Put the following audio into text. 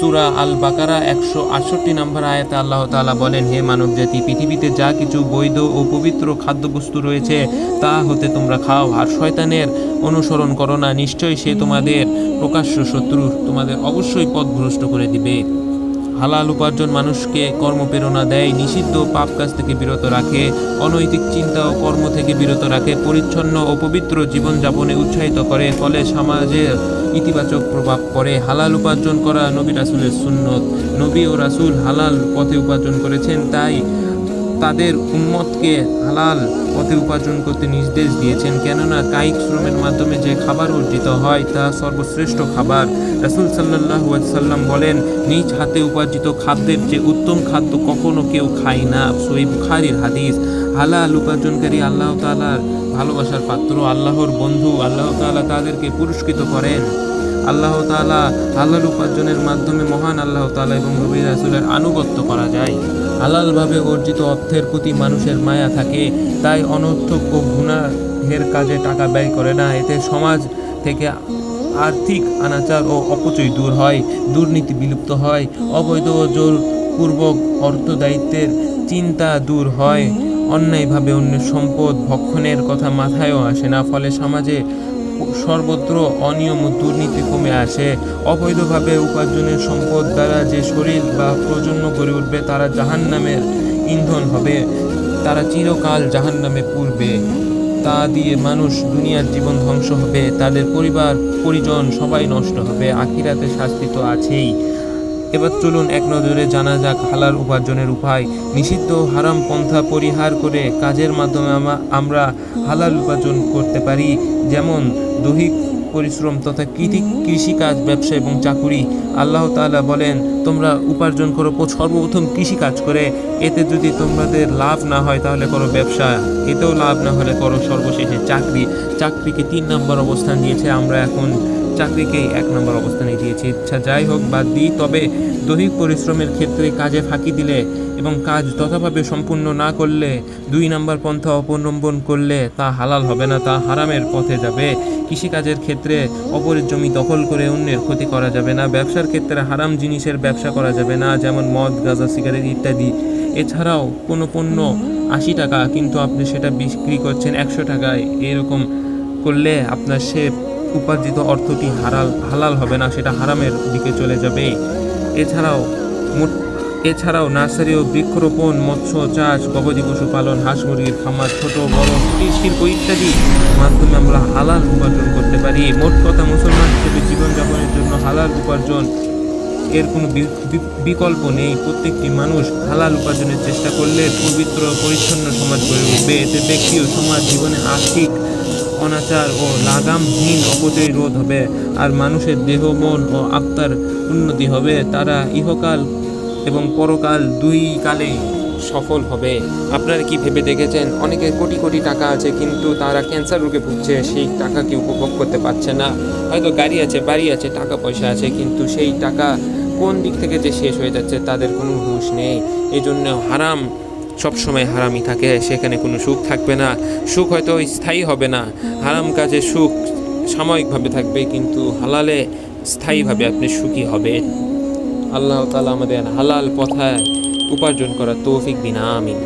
সুরা আল বাকারা একশো আটষট্টি নম্বর আয়াতে আল্লাহ তালা বলেন, হে মানব জাতি, পৃথিবীতে যা কিছু বৈধ ও পবিত্র খাদ্যবস্তু রয়েছে, তা হতে তোমরা খাও। আর শয়তানের অনুসরণ করো না, নিশ্চয়ই সে তোমাদের প্রকাশ্য শত্রু তোমাদের অবশ্যই পথ ভ্রষ্ট করে দিবে। হালাল উপার্জন মানুষকে কর্মপ্রেরণা দেয়, নিষিদ্ধ পাপ কাজ থেকে বিরত রাখে, অনৈতিক চিন্তা ও কর্ম থেকে বিরত রাখে, পরিচ্ছন্ন ও পবিত্র জীবনযাপনে উৎসাহিত করে, ফলে সমাজে ইতিবাচক প্রভাব পড়ে। হালাল উপার্জন করা নবী রাসুলের সুন্নত। নবী ও রাসুল হালাল পথে উপার্জন করেছেন, তাই তাদের উম্মতকে হালাল পথে উপার্জন করতে নির্দেশ দিয়েছেন। কেননা কায়িক শ্রমের মাধ্যমে যে খাবার অর্জিত হয় তা সর্বশ্রেষ্ঠ খাবার। রাসুল সাল্লাহ সাল্লাম বলেন, নিজ হাতে উপার্জিত খাদ্যের যে উত্তম খাদ্য কখনো কেউ খায় না। সই বুখারির হাদিস, হালাল উপার্জনকারী আল্লাহ তাআলার ভালোবাসার পাত্র আল্লাহর বন্ধু। আল্লাহ তাআলা তাদেরকে পুরস্কৃত করেন। আল্লাহ তাআলা হালাল উপার্জনের মাধ্যমে মহান আল্লাহ তালা এবং নবী রাসুলের আনুগত্য করা যায়। হালালভাবে অর্জিত অর্থের প্রতি মানুষের মায়া থাকে, তাই অনর্থক ও গুনাহের কাজে টাকা ব্যয় করে না। এতে সমাজ থেকে আর্থিক আনাচার ও অপচয় দূর হয়, দুর্নীতি বিলুপ্ত হয়, অবৈধ ও জোরপূর্বক অর্থ দায়িত্বের চিন্তা দূর হয়। অন্যায়ভাবে অন্যের সম্পদ ভক্ষণের কথা মাথায়ও আসে না, ফলে সমাজে সর্বত্র অনিয়ম ও দুর্নীতি কমে আসে। অবৈধভাবে উপার্জনের সম্পদ দ্বারা যে শরীর বা প্রজন্ম গড়ে উঠবে, তারা জাহান্নামের ইন্ধন হবে। তারা চিরকাল জাহান্নামে পূর্বে তা দিয়ে মানুষ দুনিয়ার জীবন ধ্বংস হবে। তাদের পরিবার, পরিজন সবাই নষ্ট হবে। আখিরাতে শাস্তি তো আছেই। এবার চলুন এক নজরে জানা যাক হালাল উপার্জনের উপায়। নিষিদ্ধ হারাম পন্থা পরিহার করে কাজের মাধ্যমে আমরা হালাল উপার্জন করতে পারি। যেমন দৈহিক পরিশ্রম তথা কৃতি কৃষিকাজ, ব্যবসা এবং চাকুরি। আল্লাহ তালা বলেন, তোমরা উপার্জন করো সর্বপ্রথম কৃষিকাজ করে। এতে যদি তোমাদের লাভ না হয়, তাহলে করো ব্যবসা। এতেও লাভ না হলে করো সর্বশেষে চাকরি। চাকরিকে তিন নম্বর অবস্থান দিয়েছে। আমরা এখন চাকরিকেই এক নম্বর অবস্থানে দিয়েছি ইচ্ছা যাই হোক বাদ দিই, তবে দৈহিক পরিশ্রমের ক্ষেত্রে কাজে ফাঁকি দিলে এবং কাজ যথাভাবে সম্পূর্ণ না করলে, দুই নম্বর পন্থা অবলম্বন করলে তা হালাল হবে না, তা হারামের পথে যাবে। কৃষিকাজের ক্ষেত্রে অপরের জমি দখল করে অন্যের ক্ষতি করা যাবে না, ব্যবসার ক্ষেত্রে হারাম জিনিসের ব্যবসা করা যাবে না, যেমন মদ, গাঁজা, সিগারেট ইত্যাদি। এছাড়াও কোনো পণ্য আশি টাকা, কিন্তু আপনি সেটা বিক্রি করছেন একশো টাকায়, এরকম করলে আপনার সে উপার্জিত অর্থটি হারাল, হালাল হবে না, সেটা হারামের দিকে চলে যাবে। এছাড়াও এছাড়াও নার্সারি ও বৃক্ষরোপণ, মৎস্য চাষ, গবাদি পশুপালন হাঁস মুরগির খামার, ছোট, বড় কুটির শিল্প ইত্যাদি মাধ্যমে আমরা হালাল উপার্জন করতে পারি। মোট কথা, মুসলমান হিসেবে জীবনযাপনের জন্য হালাল উপার্জন এর কোনো বিকল্প নেই। প্রত্যেকটি মানুষ হালাল উপার্জনের চেষ্টা করলে পবিত্র পরিচ্ছন্ন সমাজ গড়ে উঠবে। এতে ব্যক্তি ও সমাজ জীবনে আর্থিক অনাচার ও লাগামহীন অপচয় রোধ হবে, আর মানুষের দেহ, মন ও আত্মার উন্নতি হবে। তারা ইহকাল এবং পরকাল দুই কালেই সফল হবে। আপনারা কি ভেবে দেখেছেন? অনেকের কোটি কোটি টাকা আছে, কিন্তু তারা ক্যান্সার রোগে ভুগছে। সেই টাকাকে উপভোগ করতে পারছে না। হয়তো গাড়ি আছে, বাড়ি আছে টাকা পয়সা আছে, কিন্তু সেই টাকা কোন দিক থেকে যে শেষ হয়ে যাচ্ছে, তাদের কোনো হুঁশ নেই। এই জন্য হারাম সবসময় হারামই থাকে, সেখানে কোনো সুখ থাকবে না। সুখ হয়তো স্থায়ী হবে না। হারাম কাজে সুখ সাময়িকভাবে থাকবে, কিন্তু হালালে স্থায়ীভাবে আপনি সুখী হবেন। আল্লাহ তালা আমাদের হালাল পথায় উপার্জন করার তৌফিক দিন, আমিন।